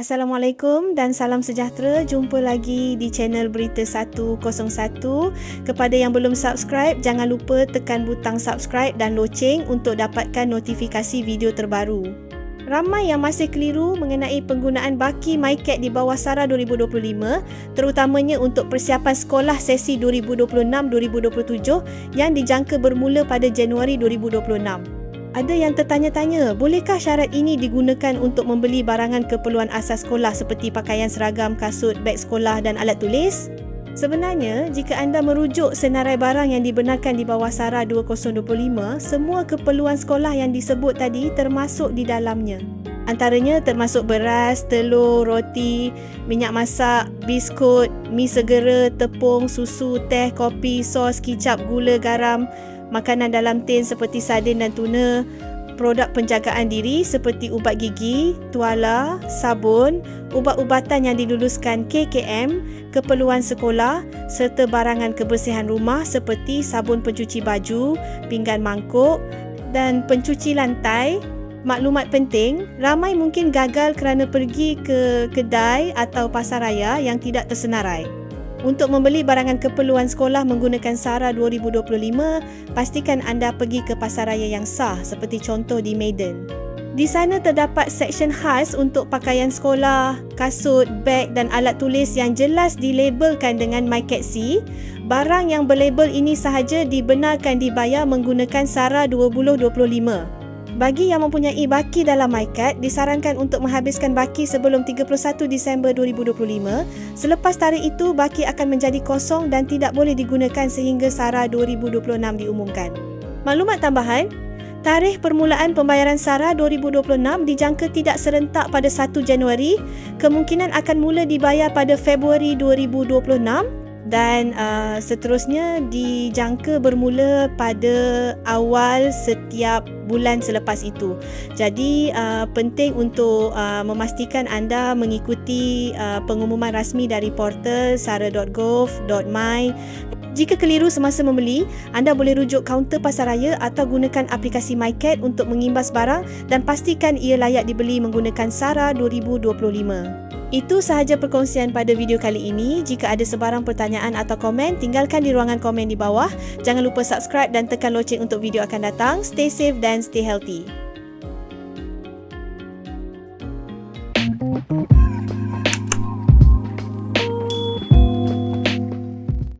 Assalamualaikum dan salam sejahtera. Jumpa lagi di channel Berita 101. Kepada yang belum subscribe, jangan lupa tekan butang subscribe dan loceng untuk dapatkan notifikasi video terbaru. Ramai yang masih keliru mengenai penggunaan baki MyCat di bawah SARA 2025, terutamanya untuk persiapan sekolah sesi 2026-2027 yang dijangka bermula pada Januari 2026. Ada yang tertanya-tanya, bolehkah syarat ini digunakan untuk membeli barangan keperluan asas sekolah seperti pakaian seragam, kasut, beg sekolah dan alat tulis? Sebenarnya, jika anda merujuk senarai barang yang dibenarkan di bawah SARA 2025, semua keperluan sekolah yang disebut tadi termasuk di dalamnya. Antaranya termasuk beras, telur, roti, minyak masak, biskut, mi segera, tepung, susu, teh, kopi, sos, kicap, gula, garam, makanan dalam tin seperti sardin dan tuna, produk penjagaan diri seperti ubat gigi, tuala, sabun, ubat-ubatan yang diluluskan KKM, keperluan sekolah serta barangan kebersihan rumah seperti sabun pencuci baju, pinggan mangkuk dan pencuci lantai. Maklumat penting, ramai mungkin gagal kerana pergi ke kedai atau pasar raya yang tidak tersenarai. Untuk membeli barangan keperluan sekolah menggunakan SARA 2025, pastikan anda pergi ke pasaraya yang sah seperti contoh di Maiden. Di sana terdapat seksyen khas untuk pakaian sekolah, kasut, beg dan alat tulis yang jelas dilabelkan dengan MyCatC. Barang yang berlabel ini sahaja dibenarkan dibayar menggunakan SARA 2025. Bagi yang mempunyai baki dalam MyCard, disarankan untuk menghabiskan baki sebelum 31 Disember 2025. Selepas tarikh itu, baki akan menjadi kosong dan tidak boleh digunakan sehingga SARA 2026 diumumkan. Maklumat tambahan, tarikh permulaan pembayaran SARA 2026 dijangka tidak serentak pada 1 Januari, kemungkinan akan mula dibayar pada Februari 2026 dan uh, seterusnya dijangka bermula pada awal setiap bulan selepas itu. Jadi uh, penting untuk uh, memastikan anda mengikuti uh, pengumuman rasmi dari portal sara.gov.my. Jika keliru semasa membeli, anda boleh rujuk kaunter pasaraya atau gunakan aplikasi MyCat untuk mengimbas barang dan pastikan ia layak dibeli menggunakan SARA 2025. Itu sahaja perkongsian pada video kali ini. Jika ada sebarang pertanyaan atau komen, tinggalkan di ruangan komen di bawah. Jangan lupa subscribe dan tekan loceng untuk video akan datang. Stay safe dan stay healthy.